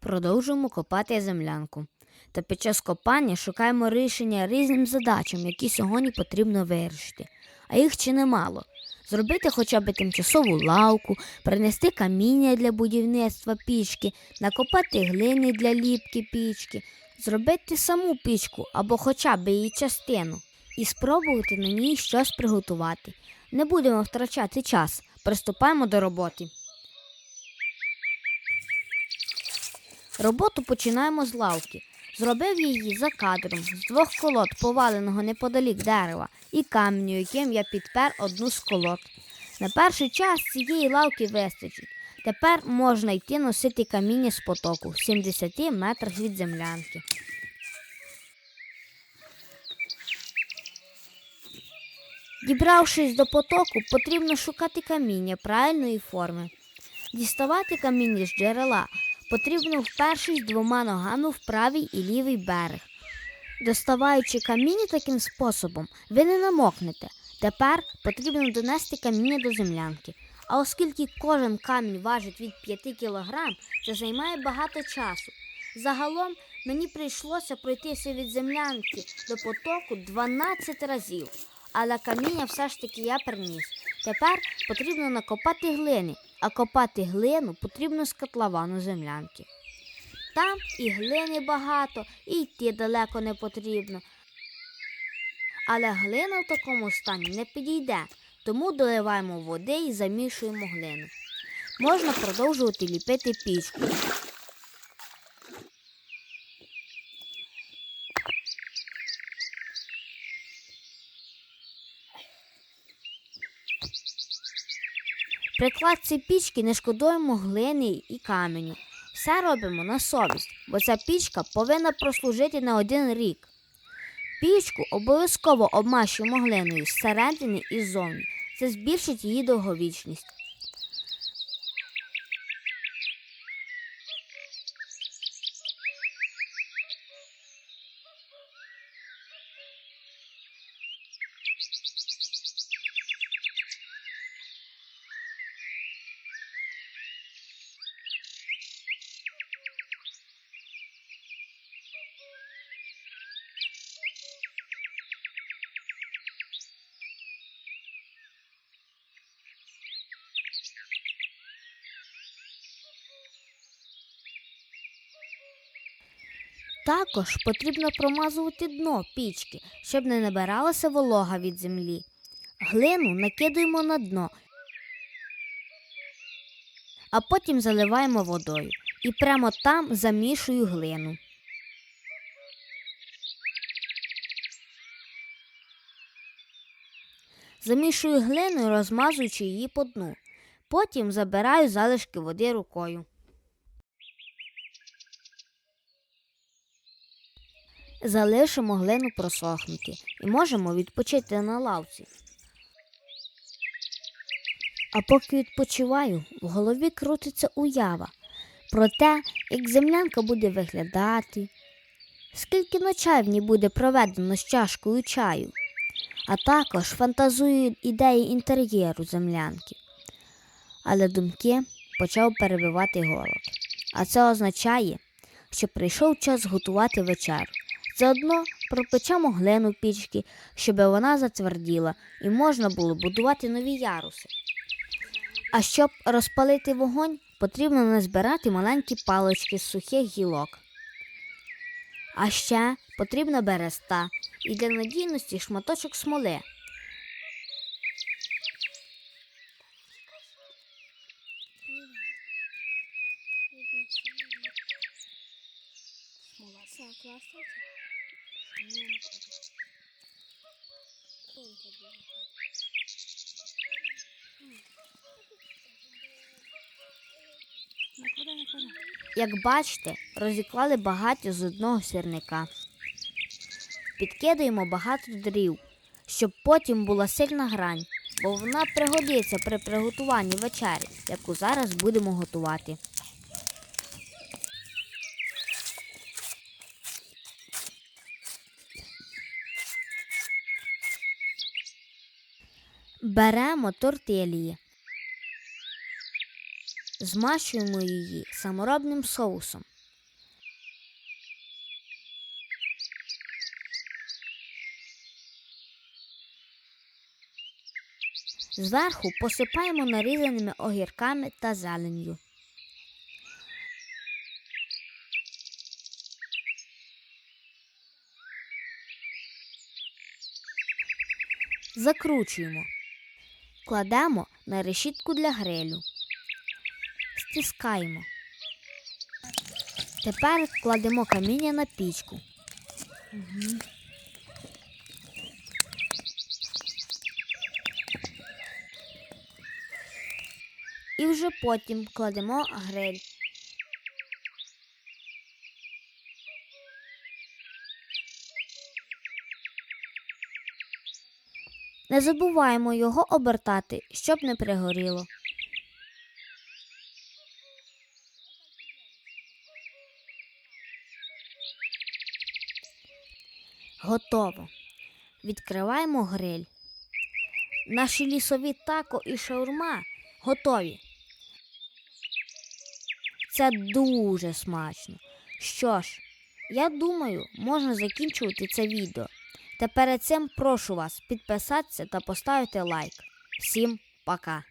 Продовжуємо копати землянку. Та під час копання шукаємо рішення різним задачам, які сьогодні потрібно вирішити. А їх чи немало. Зробити хоча б тимчасову лавку, принести каміння для будівництва пічки, накопати глини для ліпки пічки, зробити саму пічку або хоча б її частину і спробувати на ній щось приготувати. Не будемо втрачати час, приступаємо до роботи. Роботу починаємо з лавки. Зробив її за кадром з двох колод, поваленого неподалік дерева, і каменю, яким я підпер одну з колод. На перший час цієї лавки вистачить. Тепер можна йти носити каміння з потоку в 70 метрах від землянки. Дібравшись до потоку, потрібно шукати каміння правильної форми. Діставати каміння з джерела потрібно впершись двома ногами в правий і лівий берег. Доставаючи каміння таким способом, ви не намокнете. Тепер потрібно донести каміння до землянки. А оскільки кожен камінь важить від 5 кг, це займає багато часу. Загалом мені прийшлося пройтися від землянки до потоку 12 разів, але каміння все ж таки я приніс. Тепер потрібно накопати глини, а копати глину потрібно з котловану землянки. Там і глини багато, і йти далеко не потрібно. Але глина в такому стані не підійде, тому доливаємо води і замішуємо глину. Можна продовжувати ліпити пічку. При кладці пічки не шкодуємо глини і каменю. Все робимо на совість, бо ця пічка повинна прослужити на один рік. Пічку обов'язково обмащуємо глиною зсередини і ззовні. Це збільшить її довговічність. Також потрібно промазувати дно пічки, щоб не набиралася волога від землі. Глину накидуємо на дно, а потім заливаємо водою і прямо там замішую глину. Замішую глину, розмазуючи її по дну. Потім забираю залишки води рукою. Залишимо глину просохнути і можемо відпочити на лавці. А поки відпочиваю, в голові крутиться уява про те, як землянка буде виглядати, скільки ночей буде проведено з чашкою чаю, а також фантазую ідеї інтер'єру землянки. Але думки почав перебивати голод. А це означає, що прийшов час готувати вечерю. Заодно пропечемо глину пічки, щоб вона затверділа і можна було будувати нові яруси. А щоб розпалити вогонь, потрібно назбирати маленькі палички з сухих гілок. А ще потрібна береста і для надійності шматочок смоли. Смола Як бачите, розіклали багаття з одного сірника. Підкидаємо багато дрів, щоб потім була сильна грань, бо вона пригодиться при приготуванні вечері, яку зараз будемо готувати. Беремо тортилії, змащуємо її саморобним соусом. Зверху посипаємо нарізаними огірками та зеленню. Закручуємо. Кладемо на решітку для грилю. Стискаємо. Тепер кладемо каміння на пічку. І вже потім кладемо гриль. Не забуваємо його обертати, щоб не пригоріло. Готово. Відкриваємо гриль. Наші лісові тако і шаурма готові. Це дуже смачно. Що ж, я думаю, можна закінчувати це відео. Та перед цим прошу вас підписатися та поставити лайк. Всім пока!